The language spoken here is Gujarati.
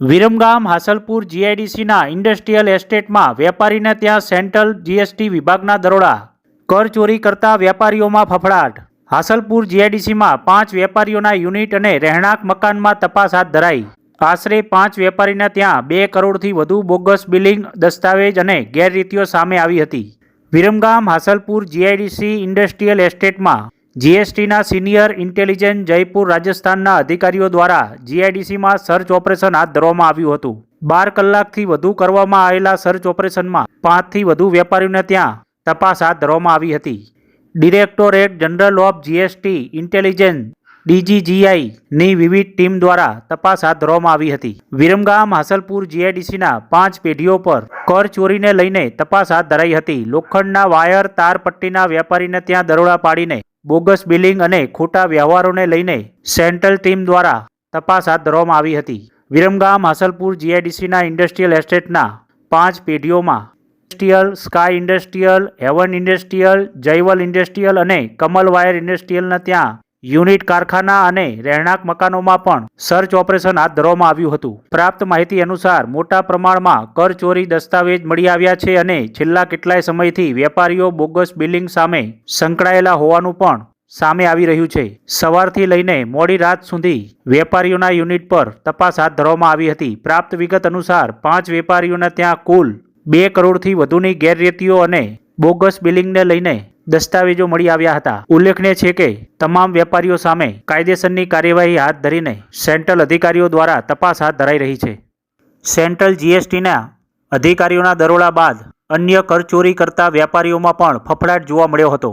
વિરમગામ હાસલપુર જીઆઈડીસીના ઇન્ડસ્ટ્રીયલ એસ્ટેટમાં વેપારીને ત્યાં સેન્ટ્રલ જીએસટી વિભાગના દરોડા. કર ચોરી કરતા વેપારીઓમાં ફફડાટ. હાસલપુર જીઆઈડીસીમાં પાંચ વેપારીઓના યુનિટ અને રહેણાંક મકાનમાં તપાસ હાથ ધરાઈ. આશરે પાંચ વેપારીને ત્યાં બે કરોડથી વધુ બોગસ બિલિંગ, દસ્તાવેજ અને ગેરરીતિઓ સામે આવી હતી. વિરમગામ હાસલપુર જીઆઈડીસી ઇન્ડસ્ટ્રીયલ એસ્ટેટમાં જીએસટીના સિનિયર ઇન્ટેલિજન્સ જયપુર રાજસ્થાનના અધિકારીઓ દ્વારા જીઆઈડીસીમાં સર્ચ ઓપરેશન હાથ ધરવામાં આવ્યું હતું. બાર કલાકથી વધુ કરવામાં આવેલા સર્ચ ઓપરેશનમાં પાંચથી વધુ વેપારીઓને ત્યાં તપાસ હાથ ધરવામાં આવી હતી. Directorate general of GST intelligence ડીજીજીઆઈની વિવિધ ટીમ દ્વારા તપાસ હાથ ધરવામાં આવી હતી. વિરમગામ, હાસલપુર જીઆઈડીસીના પાંચ પેઢીઓ પર કર ચોરીને લઈને તપાસ હાથ ધરાઈ હતી. લોખંડના વાયર, તાર પટ્ટીના વેપારીને ત્યાં દરોડા પાડીને બોગસ બિલિંગ અને ખોટા વ્યવહારોને લઈને સેન્ટ્રલ ટીમ દ્વારા તપાસ હાથ ધરવામાં આવી હતી. વિરમગામ, હાસલપુર, જીઆઈડીસીના ઇન્ડસ્ટ્રીયલ એસ્ટેટના પાંચ પેઢીઓમાં industrial, sky industrial, haven industrial, Jayval industrial અને કમલ વાયર ઇન્ડસ્ટ્રીયલના ત્યાં યુનિટ કારખાના અને રહેણાંક મકાનોમાં પણ સર્ચ ઓપરેશન હાથ ધરવામાં આવ્યું હતું. પ્રાપ્ત માહિતી અનુસાર, મોટા પ્રમાણમાં કરચોરી દસ્તાવેજ મળી આવ્યા છે અને છેલ્લા કેટલાય સમયથી વેપારીઓ બોગસ બિલિંગ સામે સંકળાયેલા હોવાનું પણ સામે આવી રહ્યું છે. સવારથી લઈને મોડી રાત સુધી વેપારીઓના યુનિટ પર તપાસ હાથ ધરવામાં આવી હતી. પ્રાપ્ત વિગત અનુસાર, પાંચ વેપારીઓના ત્યાં કુલ બે કરોડથી વધુની ગેરરીતિઓ અને બોગસ બિલિંગને લઈને દસ્તાવેજો મળી આવ્યા હતા. ઉલ્લેખનીય છે કે, તમામ વેપારીઓ સામે કાયદેસરની કાર્યવાહી હાથ ધરીને સેન્ટ્રલ અધિકારીઓ દ્વારા તપાસ હાથ ધરાઈ રહી છે. સેન્ટ્રલ જીએસટીના અધિકારીઓના દરોડા બાદ અન્ય કરચોરી કરતા વેપારીઓમાં પણ ફફડાટ જોવા મળ્યો હતો.